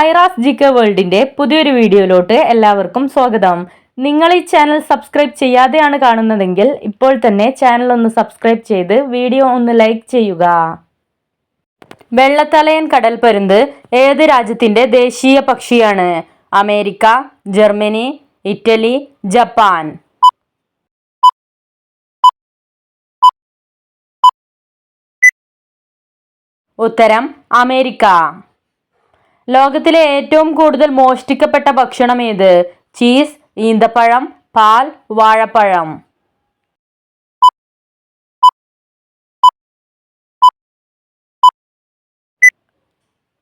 ഐറാസ് ജിക്ക വേൾഡിന്റെ പുതിയൊരു വീഡിയോയിലോട്ട് എല്ലാവർക്കും സ്വാഗതം. നിങ്ങൾ ഈ ചാനൽ സബ്സ്ക്രൈബ് ചെയ്യാതെയാണ് കാണുന്നതെങ്കിൽ ഇപ്പോൾ തന്നെ ചാനൽ ഒന്ന് സബ്സ്ക്രൈബ് ചെയ്ത് വീഡിയോ ഒന്ന് ലൈക്ക് ചെയ്യുക. വെള്ളത്തലയൻ കടൽപ്പരുന്ത് ഏത് രാജ്യത്തിന്റെ ദേശീയ പക്ഷിയാണ്? America Germany Italy Japan. ഉത്തരം അമേരിക്ക. ലോകത്തിലെ ഏറ്റവും കൂടുതൽ മോഷ്ടിക്കപ്പെട്ട ഭക്ഷണം ഏത്? ചീസ് ഈന്തപ്പഴം പാൽ വാഴപ്പഴം.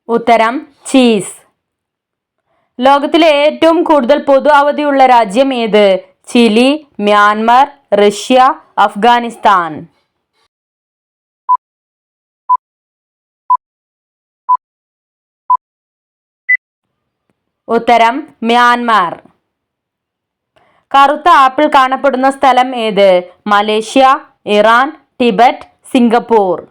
ഉത്തരം ചീസ്. ലോകത്തിലെ ഏറ്റവും കൂടുതൽ പൊതു അവധിയുള്ള രാജ്യം ഏത്? Chile Myanmar Russia Afghanistan. ഉത്തരം മ്യാൻമാർ. കറുത്ത ആപ്പിൾ കാണപ്പെടുന്ന സ്ഥലം ഏത്? Malaysia Iran Tibet Singapore.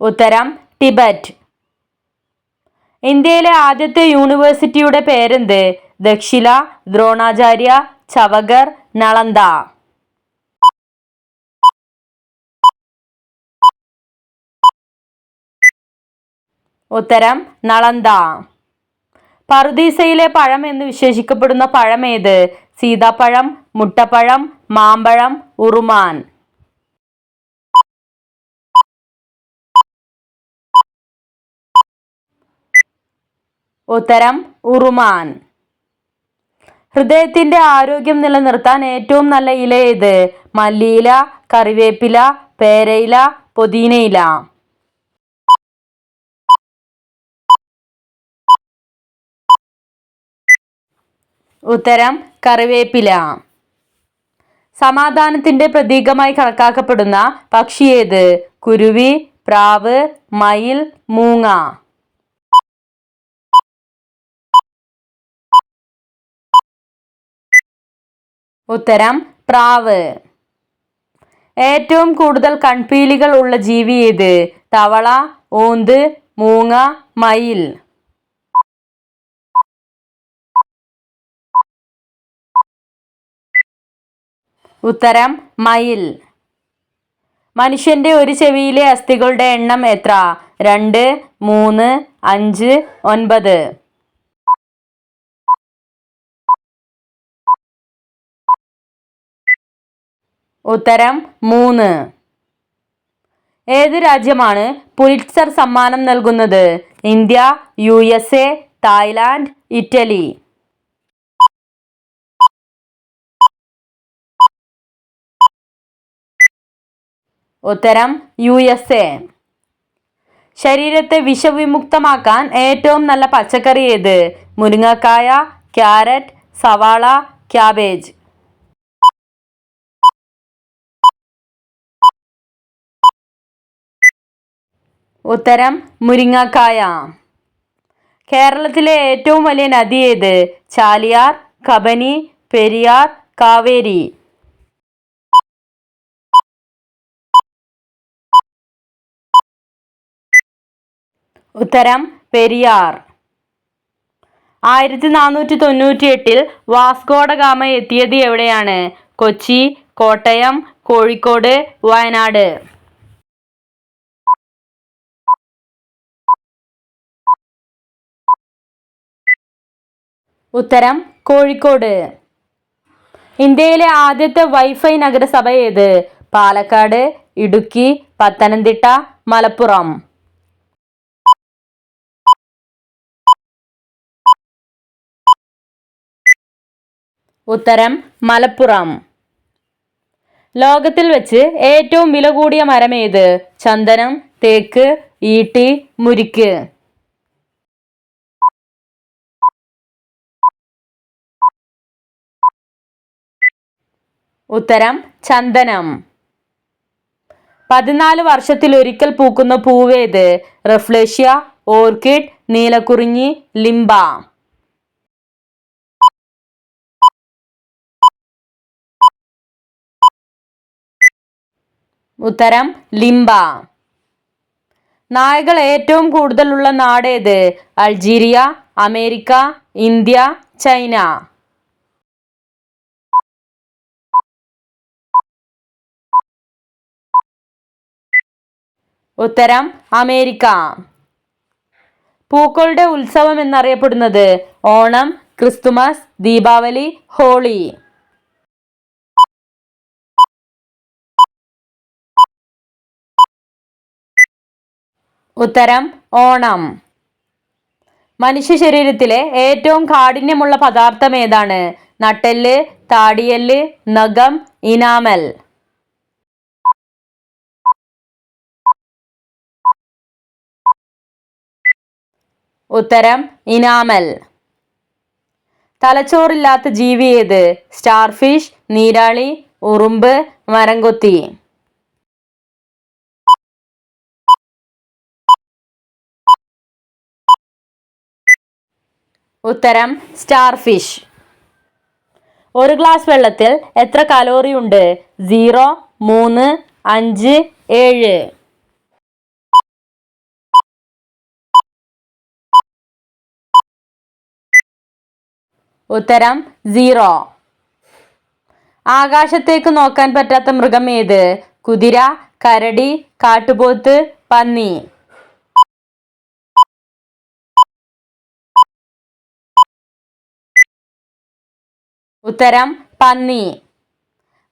ഉത്തരം ടിബറ്റ്. ഇന്ത്യയിലെ ആദ്യത്തെ യൂണിവേഴ്സിറ്റിയുടെ പേരെന്ത്? ദക്ഷില ദ്രോണാചാര്യ ചവഗർ നളന്ദ. ഉത്തരം നളന്ദ. പറുദീസയിലെ പഴം എന്ന് വിശേഷിക്കപ്പെടുന്ന പഴം ഏത്? സീതാപ്പഴം മുട്ടപ്പഴം മാമ്പഴം ഉറുമാൻ. ഉത്തരം ഉറുമാൻ. ഹൃദയത്തിന്റെ ആരോഗ്യം നിലനിർത്താൻ ഏറ്റവും നല്ല ഇല ഏത്? മല്ലിയില കറിവേപ്പില പേരയില പുതിനയില. ഉത്തരം കറിവേപ്പില. സമാധാനത്തിന്റെ പ്രതീകമായി കണക്കാക്കപ്പെടുന്ന പക്ഷി ഏത്? കുരുവി പ്രാവ് മയിൽ മൂങ്ങ. ഉത്തരം പ്രാവ്. ഏറ്റവും കൂടുതൽ കൺപീലികൾ ഉള്ള ജീവി ഏത്? തവള ഓന്ത് മൂങ്ങ മയിൽ. ഉത്തരം മയിൽ. മനുഷ്യന്റെ ഒരു ചെവിയിലെ അസ്ഥികളുടെ എണ്ണം എത്ര? രണ്ട് മൂന്ന് അഞ്ച് ഒൻപത്. ഉത്തരം മൂന്ന്. ഏത് രാജ്യമാണ് പുലിറ്റ്സർ സമ്മാനം നൽകുന്നത്? India U S A Thailand Italy. ഉത്തരം യു എസ് എ. ശരീരത്തെ വിഷവിമുക്തമാക്കാൻ ഏറ്റവും നല്ല പച്ചക്കറി ഏത്? മുരിങ്ങക്കായ ക്യാരറ്റ് സവാള ക്യാബേജ്. ഉത്തരം മുരിങ്ങക്കായ. കേരളത്തിലെ ഏറ്റവും വലിയ നദി ഏത്? ചാലിയാർ കബനി പെരിയാർ കാവേരി. ഉത്തരം പെരിയാർ. ആയിരത്തി നാനൂറ്റി തൊണ്ണൂറ്റി എട്ടിൽ വാസ്കോഡ ഗാമ എത്തിയത് എവിടെയാണ്? കൊച്ചി കോട്ടയം കോഴിക്കോട് വയനാട്. ഉത്തരം കോഴിക്കോട്. ഇന്ത്യയിലെ ആദ്യത്തെ വൈഫൈ നഗരസഭ ഏത്? പാലക്കാട് ഇടുക്കി പത്തനംതിട്ട മലപ്പുറം. ഉത്തരം മലപ്പുറം. ലോകത്തിൽ വെച്ച് ഏറ്റവും വില കൂടിയ മരം ഏത്? ചന്ദനം തേക്ക് ഈട്ടി മുരിക്ക്. ഉത്തരം ചന്ദനം. പതിനാല് വർഷത്തിലൊരിക്കൽ പൂക്കുന്ന പൂവേത്? റഫ്ലേഷ്യ ഓർക്കിഡ് നീലക്കുറിഞ്ഞി ലിംബ. ഉത്തരം ലിംബ. നായകൾ ഏറ്റവും കൂടുതലുള്ള നാട് നാടേത് അൾജീരിയ അമേരിക്ക ഇന്ത്യ ചൈന. ഉത്തരം അമേരിക്ക. പൂക്കളുടെ ഉത്സവം എന്നറിയപ്പെടുന്നത് ഓണം ക്രിസ്തുമസ് ദീപാവലി ഹോളി. ഉത്തരം ഓണം. മനുഷ്യ ശരീരത്തിലെ ഏറ്റവും കാഠിന്യമുള്ള പദാർത്ഥം ഏതാണ്? നട്ടെല്ല് താടിയെല്ല് നഖം ഇനാമൽ. ഉത്തരം ഇനാമൽ. തലച്ചോറില്ലാത്ത ജീവി ഏത്? സ്റ്റാർഫിഷ് നീരാളി ഉറുമ്പ് മരംകൊത്തി. ഉത്തരം സ്റ്റാർഫിഷ് ഒരു ഗ്ലാസ് വെള്ളത്തിൽ എത്ര കലോറി ഉണ്ട്? സീറോ മൂന്ന് അഞ്ച് ഏഴ്. ഉത്തരം സീറോ ആകാശത്തേക്ക് നോക്കാൻ പറ്റാത്ത മൃഗം ഏത്? കുതിര കരടി കാട്ടുപോത്ത് പന്നി. ഉത്തരം പന്നി.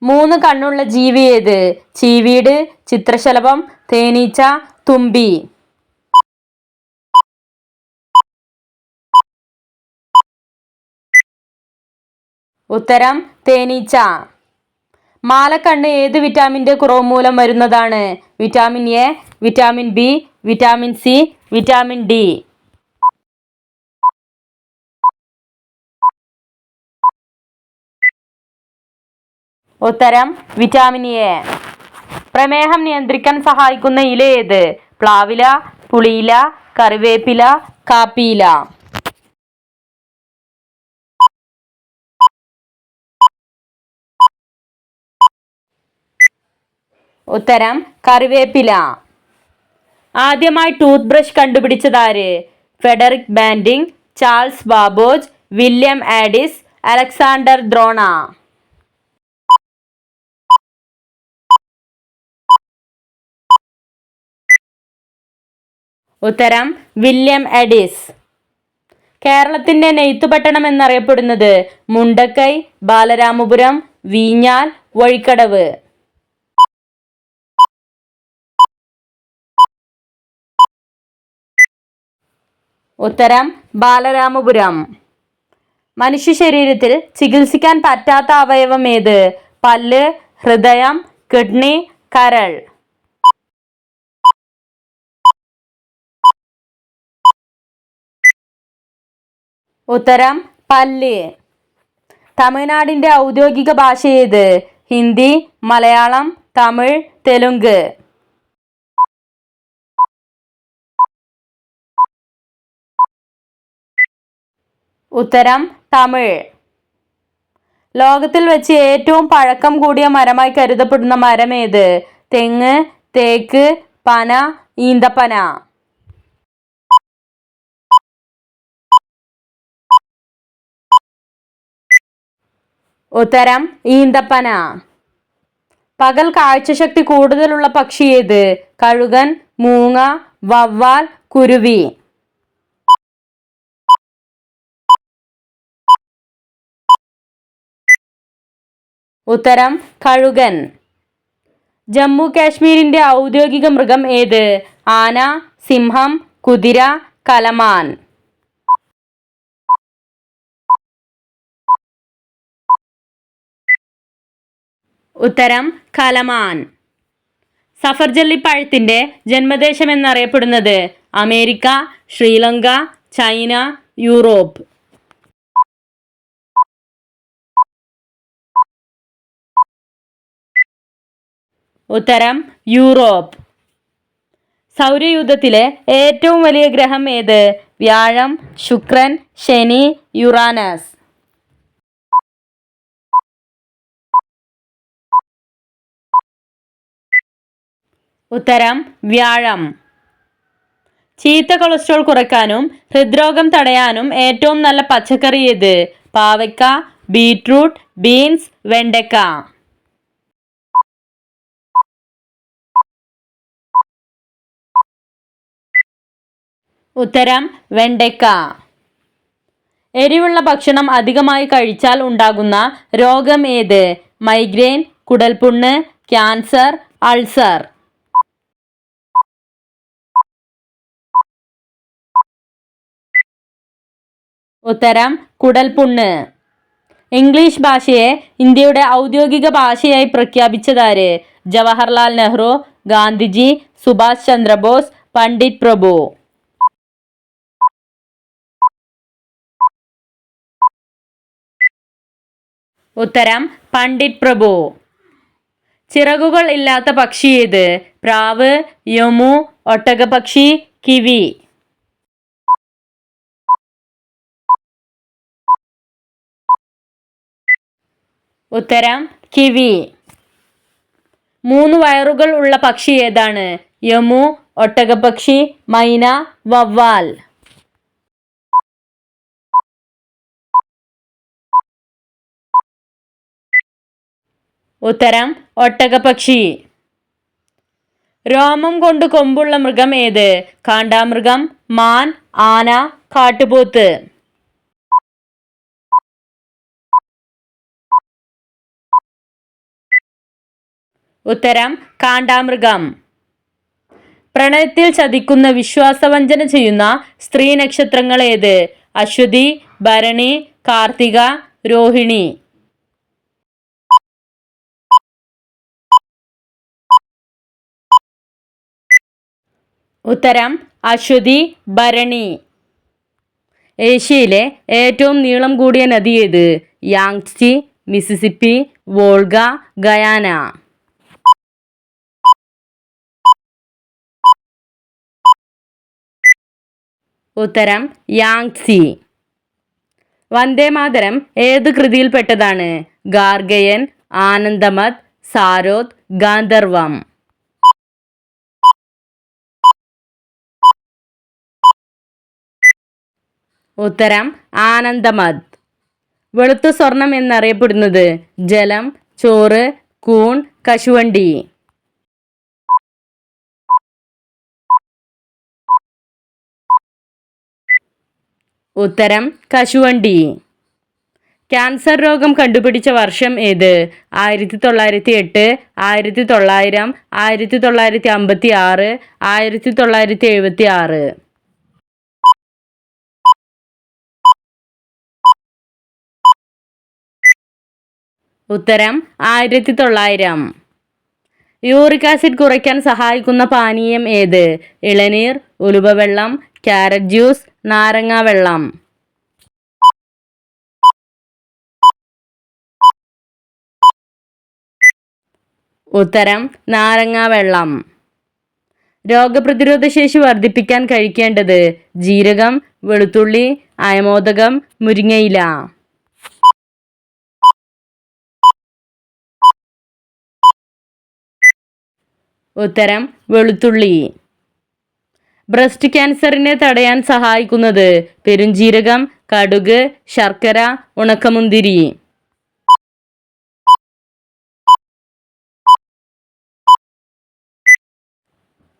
മൂന്ന് കണ്ണുള്ള ജീവി ഏത്? ചീവീട് ചിത്രശലഭം തേനീച്ച തുമ്പി. ഉത്തരം തേനീച്ച. മാലക്കണ്ണ് ഏത് വിറ്റാമിന്റെ കുറവ് മൂലം വരുന്നതാണ്? Vitamin A vitamin B vitamin C vitamin D. ഉത്തരം വിറ്റാമിൻ എ പ്രമേഹം നിയന്ത്രിക്കാൻ സഹായിക്കുന്ന ഇല ഏത്? പ്ലാവില പുളിയില കറിവേപ്പില കാപ്പിയില. ഉത്തരം കറിവേപ്പില. ആദ്യമായി toothbrush കണ്ടുപിടിച്ചതാര് Frederick Banting Charles Babbage William Addis Alexander Drona. ഉത്തരം വില്യം എഡിസ്. കേരളത്തിന്റെ നെയ്ത്തുപട്ടണം എന്നറിയപ്പെടുന്നത് മുണ്ടക്കൈ ബാലരാമപുരം വീഞ്ഞാൽ വഴിക്കടവ്. ഉത്തരം ബാലരാമപുരം. മനുഷ്യ ശരീരത്തിൽ ചികിത്സിക്കാൻ പറ്റാത്ത അവയവം ഏത്? പല്ല് ഹൃദയം കിഡ്നി കരൾ. ഉത്തരം പല്ല് തമിഴ്നാടിന്റെ ഔദ്യോഗിക ഭാഷ ഏത്? ഹിന്ദി മലയാളം തമിഴ് തെലുങ്ക്. ഉത്തരം തമിഴ്. ലോകത്തിൽ വെച്ച് ഏറ്റവും പഴക്കം കൂടിയ മരമായി കരുതപ്പെടുന്ന മരം ഏത്? തെങ്ങ് തേക്ക് പന ഈന്തപ്പന. ഉത്തരം ഈന്തപ്പന. പകൽ കാഴ്ചശക്തി കൂടുതലുള്ള പക്ഷി ഏത്? കഴുകൻ മൂങ്ങ വവ്വാൽ കുരുവി. ഉത്തരം കഴുകൻ. ജമ്മു കാശ്മീരിന്റെ ഔദ്യോഗിക മൃഗം ഏത്? ആന സിംഹം കുതിര കലമാൻ. ഉത്തരം കലമാൻ. സഫർജല്ലി പഴത്തിന്റെ ജന്മദേശം എന്നറിയപ്പെടുന്നത് അമേരിക്ക ശ്രീലങ്ക ചൈന യൂറോപ്പ്. ഉത്തരം യൂറോപ്പ്. സൗരയൂഥത്തിലെ ഏറ്റവും വലിയ ഗ്രഹം ഏത്? വ്യാഴം ശുക്രൻ ശനി യുറാനസ്. ഉത്തരം വ്യാഴം. ചീത്ത കൊളസ്ട്രോൾ കുറയ്ക്കാനും ഹൃദ്രോഗം തടയാനും ഏറ്റവും നല്ല പച്ചക്കറി ഏത്? പാവയ്ക്ക ബീട്രൂട്ട് ബീൻസ് വെണ്ടയ്ക്ക. ഉത്തരം വെണ്ടയ്ക്ക. എരിവുള്ള ഭക്ഷണം അധികമായി കഴിച്ചാൽ ഉണ്ടാകുന്ന രോഗം ഏത്? മൈഗ്രെയിൻ കുടൽപുണ്ണ് ക്യാൻസർ അൾസർ. ഉത്തരം കുടൽപുണ്ണ്. ഇംഗ്ലീഷ് ഭാഷയെ ഇന്ത്യയുടെ ഔദ്യോഗിക ഭാഷയായി പ്രഖ്യാപിച്ചതാര്? ജവഹർലാൽ നെഹ്റു ഗാന്ധിജി സുഭാഷ് ചന്ദ്രബോസ് പണ്ഡിറ്റ് പ്രഭു. ഉത്തരം പണ്ഡിറ്റ് പ്രഭു. ചിറകുകൾ ഇല്ലാത്ത പക്ഷി ഏത്? പ്രാവ് യമു ഒട്ടകപക്ഷി കിവി. ഉത്തരം കിവി. മൂന്ന് വയറുകൾ ഉള്ള പക്ഷി ഏതാണ്? യമു ഒട്ടകപക്ഷി മൈന വവ്വാൽ. ഉത്തരം ഒട്ടകപക്ഷി രോമം കൊണ്ട് കൊമ്പുള്ള മൃഗം ഏത്? കാണ്ടാമൃഗം മാൻ ആന കാട്ടുപോത്ത്. ഉത്തരം കാണ്ടാമൃഗം. പ്രണയത്തിൽ ചതിക്കുന്ന വിശ്വാസവഞ്ചന ചെയ്യുന്ന സ്ത്രീ നക്ഷത്രങ്ങൾ ഏത് അശ്വതി ഭരണി കാർത്തിക രോഹിണി. ഉത്തരം അശ്വതി ഭരണി. ഏഷ്യയിലെ ഏറ്റവും നീളം കൂടിയ നദി ഏത്? Yangtze Mississippi Volga Guyana. ഉത്തരം യാങ്സി വന്ദേമാതരം ഏത് കൃതിയിൽപ്പെട്ടതാണ്? ഗാർഗയൻ ആനന്ദമത് സാരോത് ഗാന്ധർവം. ഉത്തരം ആനന്ദമത്. വെളുത്ത സ്വർണം എന്നറിയപ്പെടുന്നത് ജലം ചോറ് കൂൺ കശുവണ്ടി. ഉത്തരം കശുവണ്ടി. ക്യാൻസർ രോഗം കണ്ടുപിടിച്ച വർഷം ഏത്? ആയിരത്തി തൊള്ളായിരത്തി എട്ട് ആയിരത്തി തൊള്ളായിരം ആയിരത്തി തൊള്ളായിരത്തി അമ്പത്തി ആറ് ആയിരത്തി തൊള്ളായിരത്തി എഴുപത്തി ആറ് ഉത്തരം ആയിരത്തി തൊള്ളായിരം യൂറിക് ആസിഡ് കുറയ്ക്കാൻ സഹായിക്കുന്ന പാനീയം ഏത്? ഇളനീർ ഉലുവവെള്ളം ക്യാരറ്റ് ജ്യൂസ് നാരങ്ങ വെള്ളം ഉത്തരം നാരങ്ങ വെള്ളം രോഗപ്രതിരോധ ശേഷി വർദ്ധിപ്പിക്കാൻ കഴിക്കേണ്ടത് ജീരകം വെളുത്തുള്ളി അയമോദകം മുരിങ്ങയില. ഉത്തരം വെളുത്തുള്ളി. ബ്രസ്റ്റ് ക്യാൻസറിനെ തടയാൻ സഹായിക്കുന്നത് പെരുംജീരകം കടുക് ശർക്കര ഉണക്കമുന്തിരി.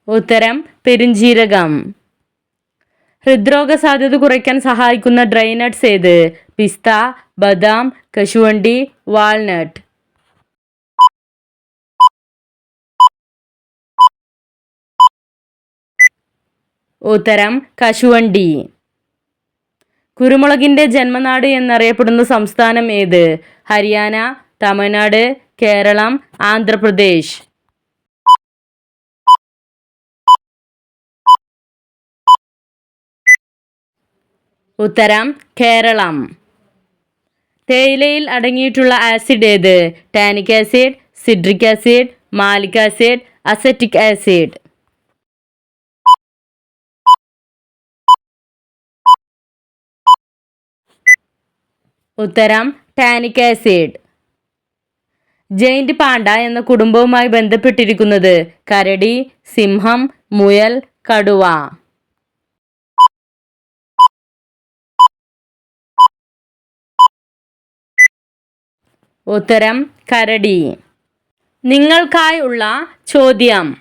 ഉത്തരം പെരുംജീരകം. ഹൃദ്രോഗ സാധ്യത കുറയ്ക്കാൻ സഹായിക്കുന്ന ഡ്രൈ നട്ട്സ് ഏത്? പിസ്ത ബദാം കശുവണ്ടി വാൾനട്ട് ഉത്തരം കശുവണ്ടി. കുരുമുളകിന്റെ ജന്മനാട് എന്നറിയപ്പെടുന്ന സംസ്ഥാനം ഏത്? ഹരിയാന തമിഴ്നാട് കേരളം ആന്ധ്രാപ്രദേശ്. ഉത്തരം കേരളം. തേയിലയിൽ അടങ്ങിയിട്ടുള്ള ആസിഡ് ഏത്? Tannic acid citric acid malic acid acetic acid. ഉത്തരം ടാനിക് ആസിഡ്. ജയിന്റ് പാണ്ട എന്ന കുടുംബവുമായി ബന്ധപ്പെട്ടിരിക്കുന്നത് കരടി സിംഹം മുയൽ കടുവ. ഉത്തരം കരടി. നിങ്ങൾക്കായുള്ള ചോദ്യം.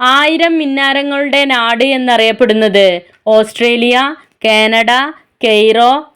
ആയിരം മിന്നാരങ്ങളുടെ നാട് എന്നറിയപ്പെടുന്നത് ഓസ്ട്രേലിയ കാനഡ കെയ്റോ